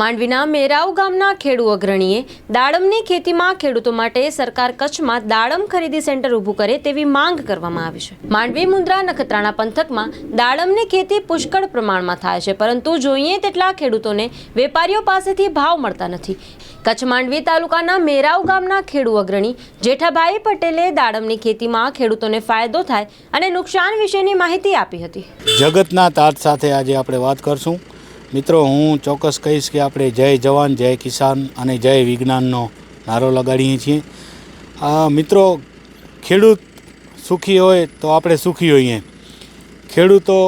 માંડવીના મેરાવ ગામના ખેડૂ અગ્રણીએ દાડમની ખેતીમાં ખેડૂતો માટે સરકાર કચ્છમાં દાડમ ખરીદી સેન્ટર ઊભું કરે તેવી માંગ કરવામાં આવી છે. માંડવી મુન્દ્રા નખત્રાણા પંથકમાં દાડમની ખેતી પુષ્કળ પ્રમાણમાં થાય છે, પરંતુ જોઈએ તેટલા ખેડૂતોને વેપારીઓ પાસેથી ભાવ મળતા નથી. કચ્છ માંડવી તાલુકાના મેરાવ ગામના ખેડૂ અગ્રણી જેઠાભાઈ પટેલે દાડમની ખેતીમાં ખેડૂતોને ફાયદો થાય અને નુકસાન વિશેની માહિતી આપી હતી. જગતના તાત સાથે આજે આપણે વાત કરશું. મિત્રો, હું ચોક્કસ કહીશ કે આપણે જય જવાન, જય કિસાન અને જય વિજ્ઞાનનો નારો લગાડીએ છીએ. મિત્રો, ખેડૂત સુખી હોય તો આપણે સુખી હોઈએ. ખેડૂતો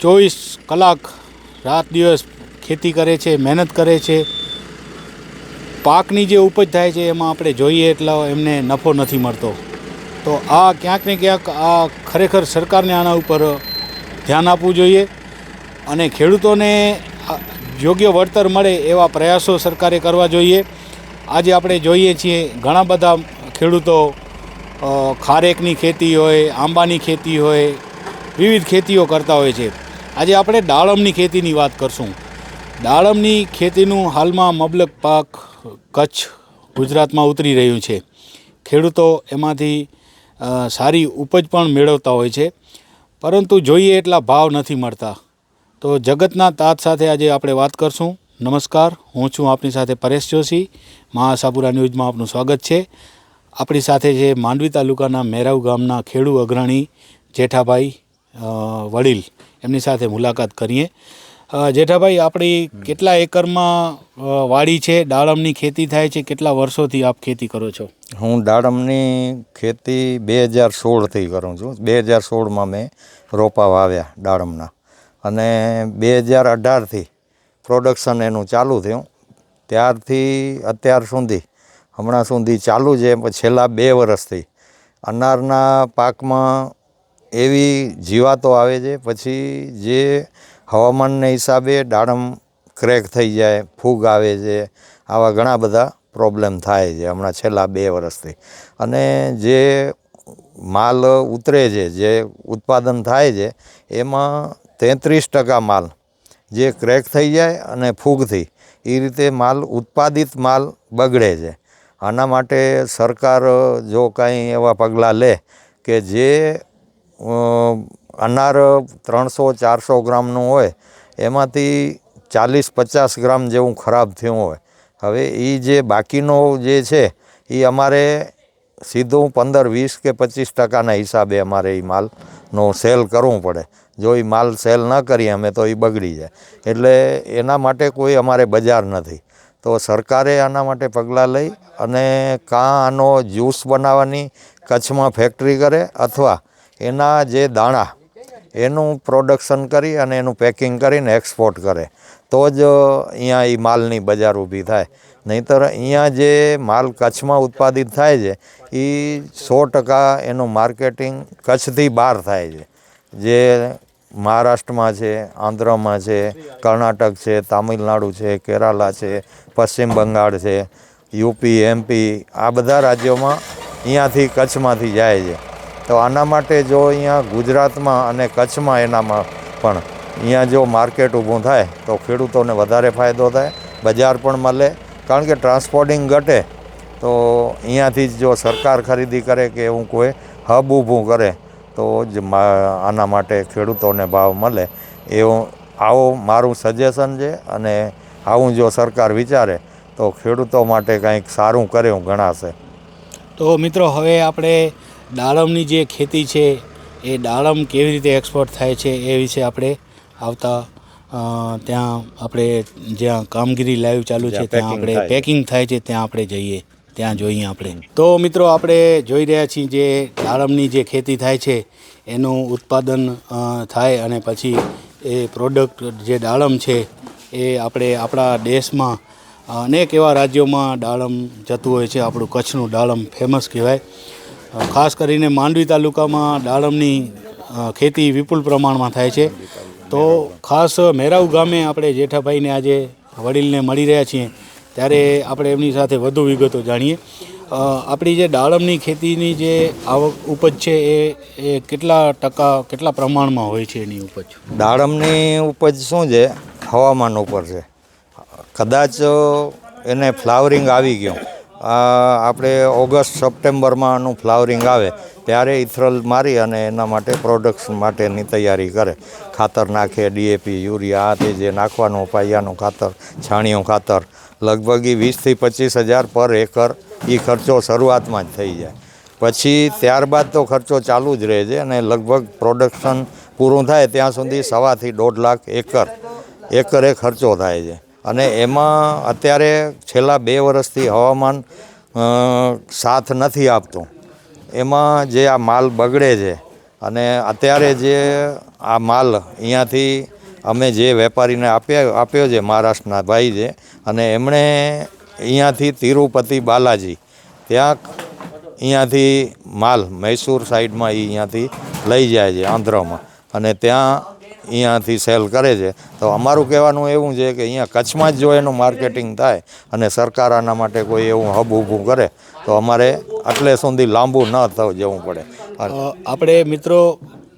ચોવીસ કલાક રાત દિવસ ખેતી કરે છે, મહેનત કરે છે. પાકની જે ઉપજ થાય છે, એમાં આપણે જોઈએ એટલો એમને નફો નથી મળતો. તો આ ક્યાંક ને ક્યાંક આ ખરેખર સરકારને આના ઉપર ધ્યાન આપવું જોઈએ. અને ખેડૂતોને યોગ્ય વળતર મળે એવા પ્રયાસો સરકારે કરવા જોઈએ. આજે આપણે જોઈએ છીએ ઘણા બધા ખેડૂતો ખારેકની ખેતી હોય, આંબાની ખેતી હોય, વિવિધ ખેતીઓ કરતા હોય છે. આજે આપણે દાડમની ખેતીની વાત કરશું. દાડમની ખેતીનું હાલમાં મબલક પાક કચ્છ ગુજરાતમાં ઉતરી રહ્યું છે. ખેડૂતો એમાંથી સારી ઉપજ પણ મેળવતા હોય છે. પરંતુ જોઈએ એટલા ભાવ નથી મળતા. તો જગતના તાત સાથે આજે આપણે વાત કરશું. નમસ્કાર, હું છું આપની સાથે પરેશ જોશી. મહાસાપુરા ન્યૂઝમાં આપનું સ્વાગત છે. આપણી સાથે છે માંડવી તાલુકાના મેરાવ ગામના ખેડૂ અગ્રણી જેઠાભાઈ વડીલ. એમની સાથે મુલાકાત કરીએ. જેઠાભાઈ, આપણી કેટલા એકરમાં વાડી છે? દાડમની ખેતી થાય છે? કેટલા વર્ષોથી આપ ખેતી કરો છો? હું દાડમની ખેતી બે હજાર સોળથી કરું છું. બે હજાર સોળમાં મેં રોપા વાવ્યા દાડમના. અને બે હજાર અઢારથી પ્રોડક્શન એનું ચાલુ થયું. ત્યારથી અત્યાર સુધી, હમણાં સુધી ચાલુ છે છેલ્લા બે વર્ષથી. અનારના પાકમાં એવી જીવાતો આવે છે, પછી જે હવામાનને હિસાબે દાડમ ક્રેક થઈ જાય, ફૂગ આવે છે, આવા ઘણા બધા પ્રોબ્લેમ થાય છે, હમણાં છેલ્લા બે વર્ષથી. અને જે માલ ઉતરે છે, જે ઉત્પાદન થાય છે, એમાં તેત્રીસ ટકા માલ જે ક્રેક થઈ જાય અને ફૂગથી એ રીતે માલ ઉત્પાદિત માલ બગડે છે. આના માટે સરકાર જો કાંઈ એવા પગલાં લે કે જે અનાર ત્રણસો, ચારસો ગ્રામનું હોય, એમાંથી ચાલીસ, પચાસ ગ્રામ જેવું ખરાબ થયું હોય. હવે એ જે બાકીનો જે છે એ અમારે સીધું પંદર, વીસ કે પચીસ ટકાના હિસાબે અમારે એ માલનો સેલ કરવું પડે. જો એ માલ સેલ ન કરીએ અમે તો એ બગડી જાય. એટલે એના માટે કોઈ અમારે બજાર નથી. તો સરકારે આના માટે પગલાં લઈ અને કાં આનો જ્યુસ બનાવવાની કચ્છમાં ફેક્ટરી કરે અથવા એના જે દાણા એનું પ્રોડક્શન કરી અને એનું પેકિંગ કરીને એક્સપોર્ટ કરે, તો જ અહીંયા એ માલની બજાર ઊભી થાય. નહીંતર અહીંયા જે માલ કચ્છમાં ઉત્પાદિત થાય છે એ સો ટકા એનું માર્કેટિંગ કચ્છથી બહાર થાય છે. જે મહારાષ્ટ્રમાં છે, આંધ્રમાં છે, કર્ણાટક છે, તામિલનાડુ છે, કેરાલા છે, પશ્ચિમ બંગાળ છે, યુપી, એમપી આ બધા રાજ્યોમાં અહીંયાથી કચ્છમાંથી જાય છે. તો આના માટે જો અહીંયા ગુજરાતમાં અને કચ્છમાં એનામાં પણ અહીંયા જો માર્કેટ ઊભું થાય, તો ખેડૂતોને વધારે ફાયદો થાય, બજાર પણ મળે. કારણ કે ટ્રાન્સપોર્ટિંગ ઘટે, તો અહીંયાથી જ જો સરકાર ખરીદી કરે કે એવું કોઈ હબ ઊભું કરે તો જ મા- આના માટે ખેડૂતોને ભાવ મળે. એવું આવું મારું સજેશન છે અને આવું જો સરકાર વિચારે તો ખેડૂતો માટે કંઈક સારું કરે એવું ગણાશે. તો મિત્રો હવે આપણે દાડમની જે ખેતી છે એ દાડમ કેવી રીતે એક્સપોર્ટ થાય છે એ વિશે આપણે આવતા ત્યાં આપણે જ્યાં કામગીરી લાઈવ ચાલુ છે ત્યાં આપણે પેકિંગ થાય છે ત્યાં આપણે જઈએ. ત્યાં જોઈએ આપણે. તો મિત્રો, આપણે જોઈ રહ્યા છીએ જે દાડમની જે ખેતી થાય છે, એનું ઉત્પાદન થાય અને પછી એ પ્રોડક્ટ જે દાડમ છે, એ આપણે આપણા દેશમાં અનેક એવા રાજ્યોમાં દાડમ જતું હોય છે. આપણું કચ્છનું દાડમ ફેમસ કહેવાય. ખાસ કરીને માંડવી તાલુકામાં દાડમની ખેતી વિપુલ પ્રમાણમાં થાય છે. તો ખાસ મેરાવ ગામે આપણે જેઠાભાઈને આજે વડીલને મળી રહ્યા છીએ. ત્યારે આપણે એમની સાથે વધુ વિગતો જાણીએ. આપણી જે દાડમની ખેતીની જે આવક ઉપજ છે એ એ કેટલા ટકા, કેટલા પ્રમાણમાં હોય છે એની ઉપજ? દાડમની ઉપજ શું છે? હવામાન ઉપર છે. કદાચ એને ફ્લાવરિંગ આવી ગયું. આપણે ઓગસ્ટ, સપ્ટેમ્બરમાં આનું ફ્લાવરિંગ આવે, ત્યારે ઇથરલ મારી અને એના માટે પ્રોડક્શન માટેની તૈયારી કરે. ખાતર નાખે, ડીએપી, યુરિયા, આ તે જે નાખવાનું પાયાનું ખાતર, છાણિયું ખાતર લગભગ એ વીસથી પચીસ હજાર પર એકર એ ખર્ચો શરૂઆતમાં જ થઈ જાય. પછી ત્યારબાદ તો ખર્ચો ચાલુ જ રહે છે અને લગભગ પ્રોડક્શન પૂરું થાય ત્યાં સુધી સવાથી દોઢ લાખ એકર, એકરે ખર્ચો થાય છે. અને એમાં અત્યારે છેલ્લા બે વર્ષથી હવામાન સાથ નથી આપતું. એમાં જે આ માલ બગડે છે અને અત્યારે જે આ માલ અહીંયાથી અમે જે વેપારીને આપ્યા, આપ્યો છે, મહારાષ્ટ્રના ભાઈ છે અને એમણે અહીંયાથી તિરુપતિ બાલાજી, ત્યાં અહીંયાથી માલ મૈસૂર સાઈડમાં એ અહીંયાથી લઈ જાય છે આંધ્રમાં. અને ત્યાં અહીંયાથી સેલ કરે છે. તો અમારું કહેવાનું એવું છે કે અહીંયા કચ્છમાં જ જો એનું માર્કેટિંગ થાય અને સરકાર આના માટે કોઈ એવું હબ ઊભું કરે, તો અમારે આટલે સુધી લાંબુ ન થવું જવું પડે. આપણે મિત્રો,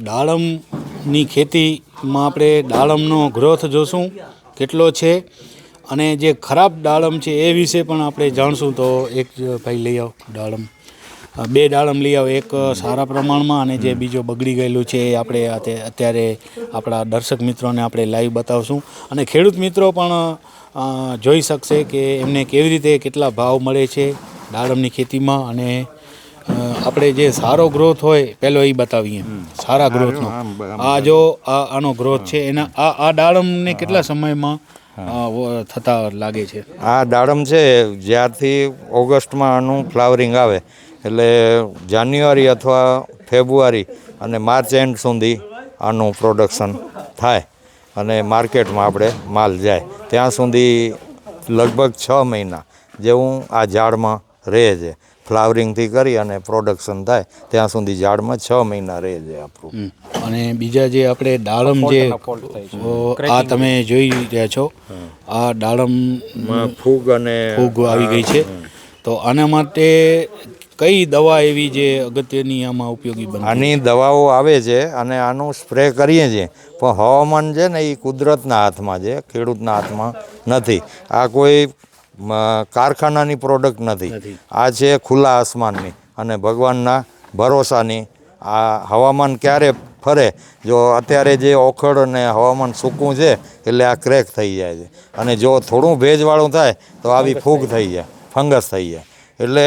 દાડમની ખેતીમાં આપણે દાડમનો ગ્રોથ જોશું. કેટલો છે? અને જે ખરાબ દાડમ છે એ વિશે પણ આપણે જાણશું. તો એક ભાઈ લઈ આવો દાડમ. બે દાડમ લઈ આવો. એક સારા પ્રમાણમાં અને જે બીજો બગડી ગયેલું છે એ આપણે અત્યારે આપણા દર્શક મિત્રોને આપણે લાઈવ બતાવશું. અને ખેડૂત મિત્રો પણ જોઈ શકશે કે એમને કેવી રીતે કેટલા ભાવ મળે છે દાડમની ખેતીમાં અને આપણે જે સારો ગ્રોથ હોય પહેલો એ બતાવીએ. સારા ગ્રોથનો. આ જો આ આનો ગ્રોથ છે. એના આ આ દાડમને કેટલા સમયમાં થતા લાગે છે. આ દાડમ છે જ્યારથી ઓગસ્ટમાં આનું ફ્લાવરિંગ આવે એટલે જાન્યુઆરી અથવા ફેબ્રુઆરી અને માર્ચ એન્ડ સુધી આનું પ્રોડક્શન થાય અને માર્કેટમાં આપણે માલ જાય. ત્યાં સુધી લગભગ છ મહિના જેવું આ ઝાડમાં રહે છે. ફ્લાવરિંગથી કરી અને પ્રોડક્શન થાય ત્યાં સુધી ઝાડમાં છ મહિના રહે છે આપણું. અને બીજા જે આપણે દાડમ જે આ તમે જોઈ રહ્યા છો આ દાડમ ફૂગ અને ફૂગ આવી ગઈ છે. તો આના માટે કઈ દવા એવી જે અગત્યની આમાં ઉપયોગી બને આની દવાઓ આવે છે અને આનું સ્પ્રે કરીએ છીએ પણ હવામાન છે ને એ કુદરતના હાથમાં છે ખેડૂતના હાથમાં નથી. આ કોઈ કારખાનાની પ્રોડક્ટ નથી. આ છે ખુલ્લા આસમાનની અને ભગવાનના ભરોસાની. આ હવામાન ક્યારે ફરે? જો અત્યારે જે ઓખડ અને હવામાન સૂકું છે એટલે આ ક્રેક થઈ જાય છે. અને જો થોડું ભેજવાળું થાય તો આવી ફૂગ થઈ જાય. ફંગસ થઈ જાય. એટલે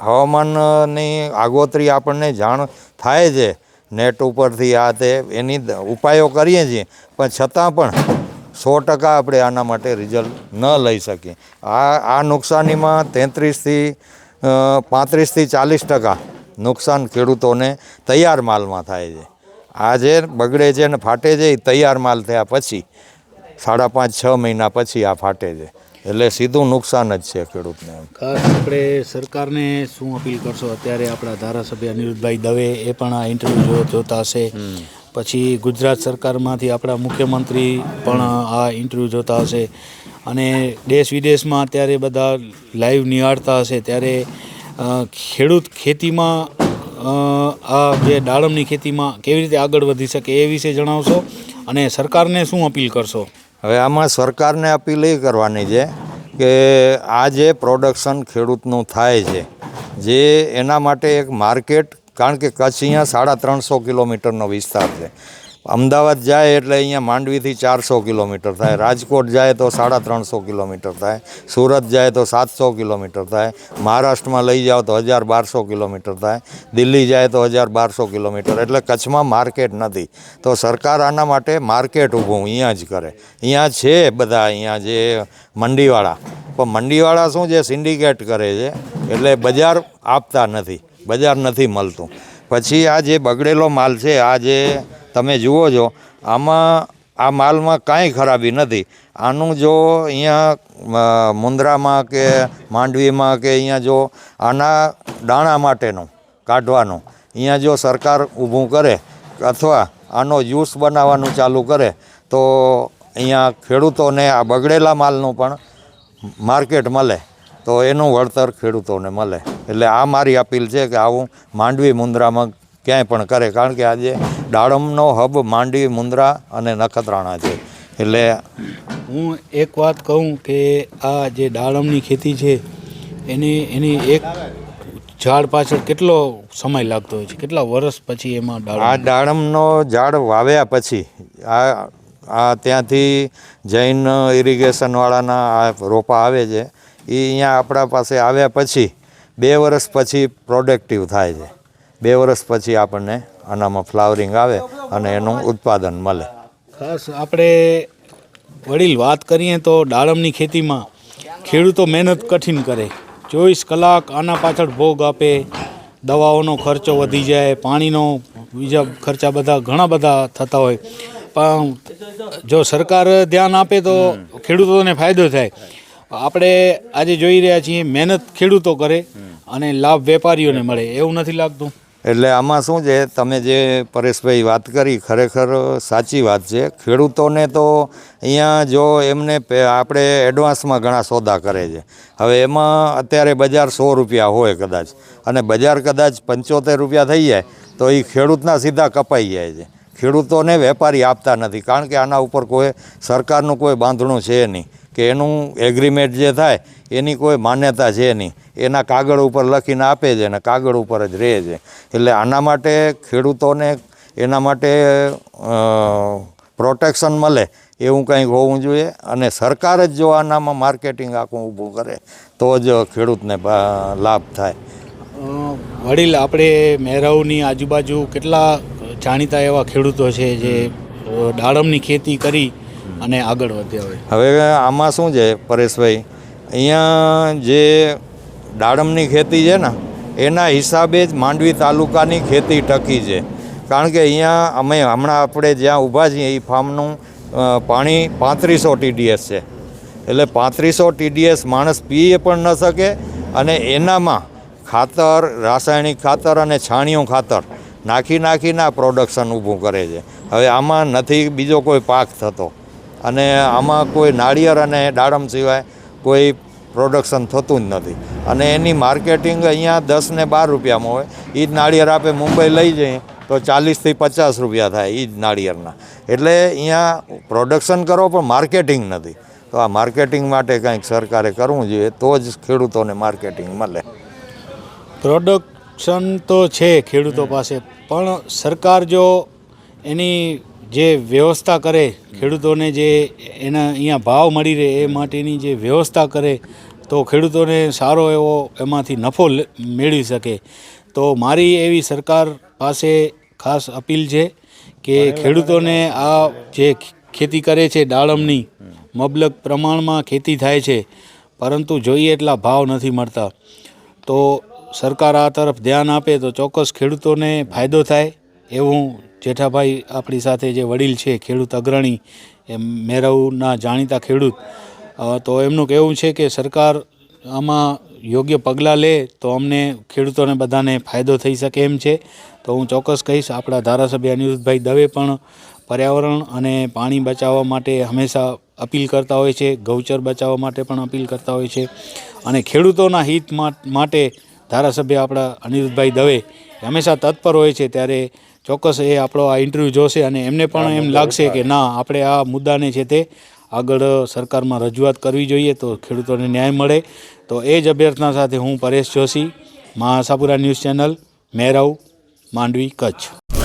હવામાનની આગોતરી આપણને જાણ થાય છે. નેટ ઉપરથી આ તે એની ઉપાયો કરીએ છીએ. પણ છતાં પણ સો ટકા આપણે આના માટે રિઝલ્ટ ન લઈ શકીએ. આ આ નુકસાનીમાં તેત્રીસથી પાંત્રીસથી ચાલીસ ટકા નુકસાન ખેડૂતોને તૈયાર માલમાં થાય છે. આ જે બગડે છે ને ફાટે છે એ તૈયાર માલ થયા પછી સાડા પાંચ છ મહિના પછી આ ફાટે છે. એટલે સીધું નુકસાન જ છે ખેડૂતને ખાસ આપણે સરકારને શું અપીલ કરશો? અત્યારે આપણા ધારાસભ્ય અનિરુદ્ધભાઈ દવે એ પણ આ ઇન્ટરવ્યૂ જોતા હશે. પછી ગુજરાત સરકારમાંથી આપણા મુખ્યમંત્રી પણ આ ઇન્ટરવ્યૂ જોતા હશે. અને દેશ વિદેશમાં અત્યારે બધા લાઈવ નિહાળતા હશે. ત્યારે ખેડૂત ખેતીમાં આ જે દાડમની ખેતીમાં કેવી રીતે આગળ વધી શકે એ વિશે જણાવશો અને સરકારને શું અપીલ કરશો? હવે આમાં સરકારને અપીલ એ કરવાની છે કે આ જે પ્રોડક્શન ખેડૂતનું થાય છે, જે એના માટે એક માર્કેટ કારણ કે કચ્છ અહીંયા સાડા ત્રણસો કિલોમીટરનો વિસ્તાર છે. અમદાવાદ જાય એટલે અહીંયા માંડવીથી ચારસો કિલોમીટર થાય. રાજકોટ જાય તો સાડા ત્રણસો કિલોમીટર થાય. સુરત જાય તો સાતસો કિલોમીટર થાય. મહારાષ્ટ્રમાં લઈ જાઓ તો હજાર બારસો કિલોમીટર થાય. દિલ્હી જાય તો હજાર બારસો કિલોમીટર. એટલે કચ્છમાં માર્કેટ નથી. તો સરકાર આના માટે માર્કેટ ઊભું અહીંયા જ કરે. અહીંયા છે બધા અહીંયા જે મંડીવાળા. પણ મંડીવાળા શું છે? સિન્ડિકેટ કરે છે. એટલે બજાર આપતા નથી. બજાર નથી મળતું. પછી આ જે બગડેલો માલ છે, આ જે તમે જુઓ છો, આમાં આ માલમાં કાંઈ ખરાબી નથી. આનું જો અહીંયા મુંદ્રામાં કે માંડવીમાં કે અહીંયા જો આના દાણા માટેનું કાઢવાનું, અહીંયા જો સરકાર ઊભું કરે અથવા આનો જ્યુસ બનાવવાનું ચાલુ કરે, તો અહીંયા ખેડૂતોને આ બગડેલા માલનું પણ માર્કેટ મળે, તો એનું વળતર ખેડૂતોને મળે. એટલે આ મારી અપીલ છે કે આવું માંડવી મુન્દ્રામાં ક્યાંય પણ કરે. કારણ કે આજે દાડમનો હબ માંડવી મુન્દ્રા અને નખત્રાણા છે. એટલે હું એક વાત કહું કે આ જે દાડમની ખેતી છે એની એની એક ઝાડ પાછળ કેટલો સમય લાગતો હોય છે? કેટલા વર્ષ પછી એમાં આ દાડમ દાડમનો ઝાડ વાવ્યા પછી આ આ ત્યાંથી જૈન ઇરિગેશનવાળાના આ રોપા આવે છે એ અહીંયા આપણા પાસે આવ્યા પછી બે વર્ષ પછી પ્રોડક્ટિવ થાય છે. બે વર્ષ પછી આપણને આનામાં ફ્લાવરિંગ આવે અને એનું ઉત્પાદન મળે. ખાસ આપણે વડીલ વાત કરીએ તો દાડમની ખેતીમાં ખેડૂતો મહેનત કઠિન કરે. ચોવીસ કલાક આના પાછળ ભોગ આપે દવાઓનો ખર્ચો વધી જાય પાણીનો બીજા ખર્ચા બધા ઘણા બધા થતા હોય. પણ જો સરકાર ધ્યાન આપે તો ખેડૂતોને ફાયદો થાય. આપણે આજે જોઈ રહ્યા છીએ મહેનત ખેડૂતો કરે. અને લાભ વેપારીઓને મળે, એવું નથી લાગતું? એટલે આમાં શું છે, તમે જે પરેશભાઈ વાત કરી, ખરેખર સાચી વાત છે. ખેડૂતોને તો અહીંયા જો એમને આપણે એડવાન્સમાં ઘણા સોદા કરે છે. હવે એમાં અત્યારે બજાર સો રૂપિયા હોય કદાચ. અને બજાર કદાચ પંચોતેર રૂપિયા થઈ જાય, તો એ ખેડૂતના સીધા કપાઈ જાય છે. ખેડૂતોને વેપારી આપતા નથી, કારણ કે આના ઉપર કોઈ સરકારનું કોઈ બાંધણું છે નહીં. કે એનું એગ્રીમેન્ટ જે થાય, એની કોઈ માન્યતા છે નહીં. એના કાગળ ઉપર લખીને આપે છે અને કાગળ ઉપર જ રહે છે. એટલે આના માટે ખેડૂતોને એના માટે પ્રોટેક્શન મળે એવું કંઈક હોવું જોઈએ અને સરકાર જ જો આનામાં માર્કેટિંગ આખું ઊભું કરે, તો જ ખેડૂતને લાભ થાય. વડીલ, આપણે મેરાઉની આજુબાજુ કેટલા જાણીતા એવા ખેડૂતો છે જે દાડમની ખેતી કરી અને આગળ વધ્યા હોય. હવે આમાં શું છે, પરેશભાઈ? અહીંયા જે દાડમની ખેતી છે ને, એના હિસાબે જ માંડવી તાલુકાની ખેતી ટકી છે. કારણ કે અહીંયા અમે હમણાં આપણે જ્યાં ઊભા છીએ, એ ફાર્મનું પાણી પાંત્રીસો ટીડીએસ છે. એટલે પાંત્રીસો ટીડીએસ માણસ પીએ પણ ન શકે અને એનામાં ખાતર, રાસાયણિક ખાતર અને છાણિયું ખાતર નાખી નાખીને આ પ્રોડક્શન ઊભું કરે છે. હવે આમાં નથી બીજો કોઈ પાક થતો. અને આમાં કોઈ નાળિયેર અને દાડમ સિવાય કોઈ પ્રોડક્શન થતું જ નથી. અને એની માર્કેટિંગ અહીંયા દસ ને બાર રૂપિયામાં હોય. એ જ નાળિયેર આપણે મુંબઈ લઈ જઈએ તો ચાલીસથી પચાસ રૂપિયા થાય એ જ નાળિયેરના. એટલે અહીંયા પ્રોડક્શન કરો પણ માર્કેટિંગ નથી. તો આ માર્કેટિંગ માટે કંઈક સરકારે કરવું જોઈએ તો જ ખેડૂતોને માર્કેટિંગ મળે. પ્રોડક્શન તો છે ખેડૂતો પાસે પણ સરકાર જો એની જે વ્યવસ્થા કરે ખેડૂતોને જે એના અહીંયા ભાવ મળી રહે એ માટેની જે વ્યવસ્થા કરે તો ખેડૂતોને સારો એવો એમાંથી નફો મેળવી શકે. તો મારી એવી સરકાર પાસે ખાસ અપીલ છે કે ખેડૂતોને આ જે ખેતી કરે છે દાડમની મબલક પ્રમાણમાં ખેતી થાય છે પરંતુ જોઈએ એટલા ભાવ નથી મળતા. તો સરકાર આ તરફ ધ્યાન આપે તો ચોક્કસ ખેડૂતોને ફાયદો થાય એવું જેઠાભાઈ આપણી સાથે જે વડીલ છે, ખેડૂત અગ્રણી એમ મેરવના જાણીતા ખેડૂત તો એમનું કહેવું છે કે સરકાર આમાં યોગ્ય પગલાં લે તો અમને ખેડૂતોને બધાને ફાયદો થઈ શકે એમ છે. તો હું ચોક્કસ કહીશ, આપણા ધારાસભ્ય અનિરુદ્ધભાઈ દવે પણ પર્યાવરણ અને પાણી બચાવવા માટે હંમેશા અપીલ કરતા હોય છે, ગૌચર બચાવવા માટે પણ અપીલ કરતા હોય છે અને ખેડૂતોના હિત માટે ધારાસભ્ય આપણા અનિરુદ્ધભાઈ દવે હંમેશા તત્પર હોય છે ત્યારે ચોક્કસ એ આપણો આ ઇન્ટરવ્યૂ જોશે અને એમને પણ એમ લાગશે કે ના આપણે આ મુદ્દાને છે તે આગળ સરકારમાં રજૂઆત કરવી જોઈએ તો ખેડૂતોને ન્યાય મળે. તો એ જ અભ્યર્થના સાથે હું પરેશ જોશી મહાસાપુરા ન્યૂઝ ચેનલ મેરાઉ માંડવી કચ્છ.